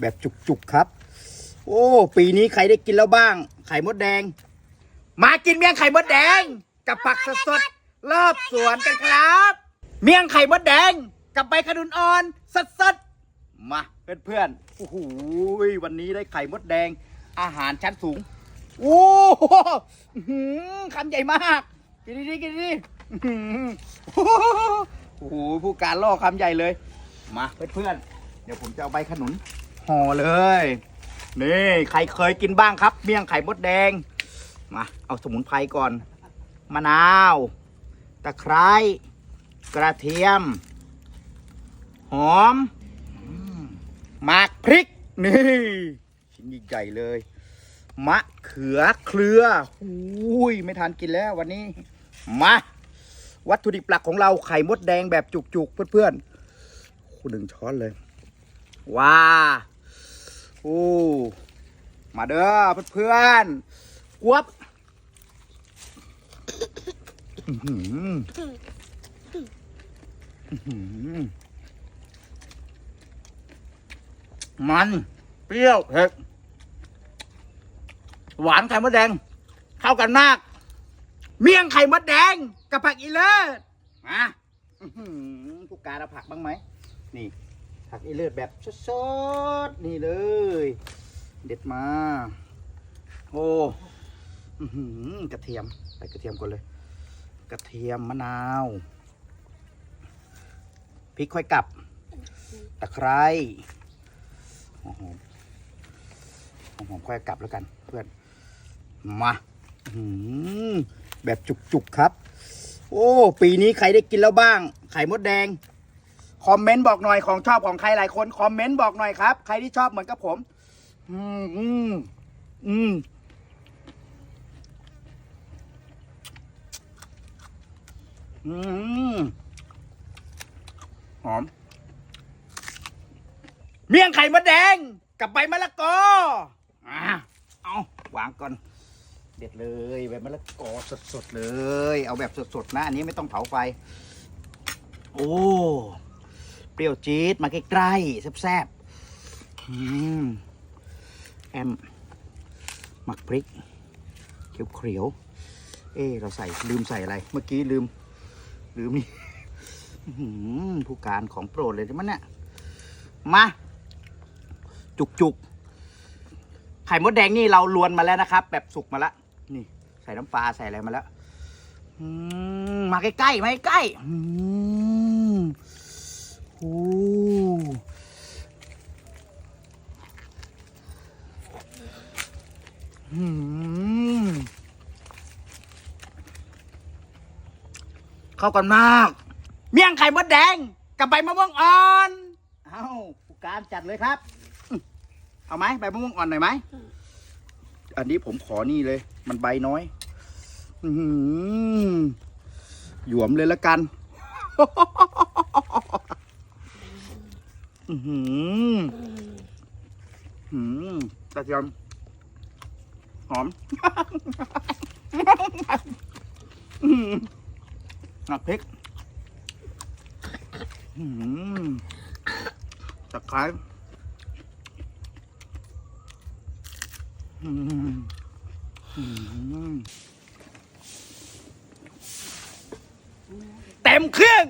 แบบจุกๆครับ โอ้ ปีนี้ใครได้กินแล้วบ้าง ไข่มดแดง มากินเมี่ยงไข่มดแดง กับผักสดๆรอบสวนกันครับ เมี่ยงไข่มดแดง กับใบขนุนอ่อนสดๆมาเพื่อนๆโอ้โหวันนี้ได้ไข่มดแดง อาหารชั้นสูงโอ้โหคำใหญ่มาก กินดีๆกินดีๆอื้อหือโอ้โหผู้การล่อคำใหญ่เลย มาเพื่อนๆ เดี๋ยวผมจะเอาใบขนุนห่อเลย นี่ใครเคยกินบ้างครับ เมี่ยงไข่มดแดง มา เอาสมุนไพรก่อน มะนาว ตะไคร้ กระเทียม หอมหมากพริก นี่ ชิ้นใหญ่เลย มะเขือเครืออุ้ยไม่ทันกินแล้ววันนี้ มา วัตถุดิบหลักของเราไข่มดแดงแบบจุกๆ เพื่อนๆคุณหนึ่งช้อนเลย ว้าโอ้มาเด้อเพื่อนๆกวบมัน เปรี้ยวเผ็ดหวานไข่มดแดง เข้ากันมาก เมี่ยงไข่มดแดง กับผักอีเลิศมาอื้อหือผู้การเอาผักบ้างไหม นี่ ผักอีเลิศแบบสดๆนี่เลย เด็ดมา โอ้หือกระเทียมใส่กระเทียมก่อนเลย กระเทียมมะนาวพริกค่อยกลับ ตะไคร้หอมหอมค่อยกลับแล้วกัน เพื่อนมาหือแบบจุกๆครับ โอ้ ปีนี้ใครได้กินแล้วบ้าง ไข่มดแดง คอมเมนต์บอกหน่อยของชอบของใครหลายคนคอมเมนต์บอกหน่อยครับ ใครที่ชอบเหมือนกับผม อืมอืมอืมอืมหอม เมี่ยงไข่มดแดงกับใบมะละกออะเอาวางก่อน เด็ดเลยใบมะละกอสดๆเลย เอาแบบสดๆนะ อันนี้ไม่ต้องเผาไฟ โอ้ เปรี้ยวจี๊ดมาใกล้ๆแซ่บๆอืมแอมหมักพริกเขียวๆเอ๊เราใส่ลืมใส่อะไร เมื่อกี้ลืม ลืมนี่ผู้การของโปรดเลยที่มันเนี่ยมา จุกๆไข่มดแดงนี่เราลวนมาแล้วนะครับ แบบสุกมาแล้วนี่ ใส่น้ำปลาใส่อะไรมาแล้วมาใกล้ๆมาใกล้ๆ โอ้หืมเข้ากันมาก เมี่ยงไข่มดแดง กับใบมะม่วงอ่อน เอาผู้การจัดเลยครับ เอาไหมใบมะม่วงอ่อนหน่อยไหม อันนี้ผมขอนี่เลย มันใบน้อย อือหือหยวมเลยละกัน อือหือหือกระเทียมหอมหนักพริกหือตะไคร้หืออื้อหือเต็มเครื่อง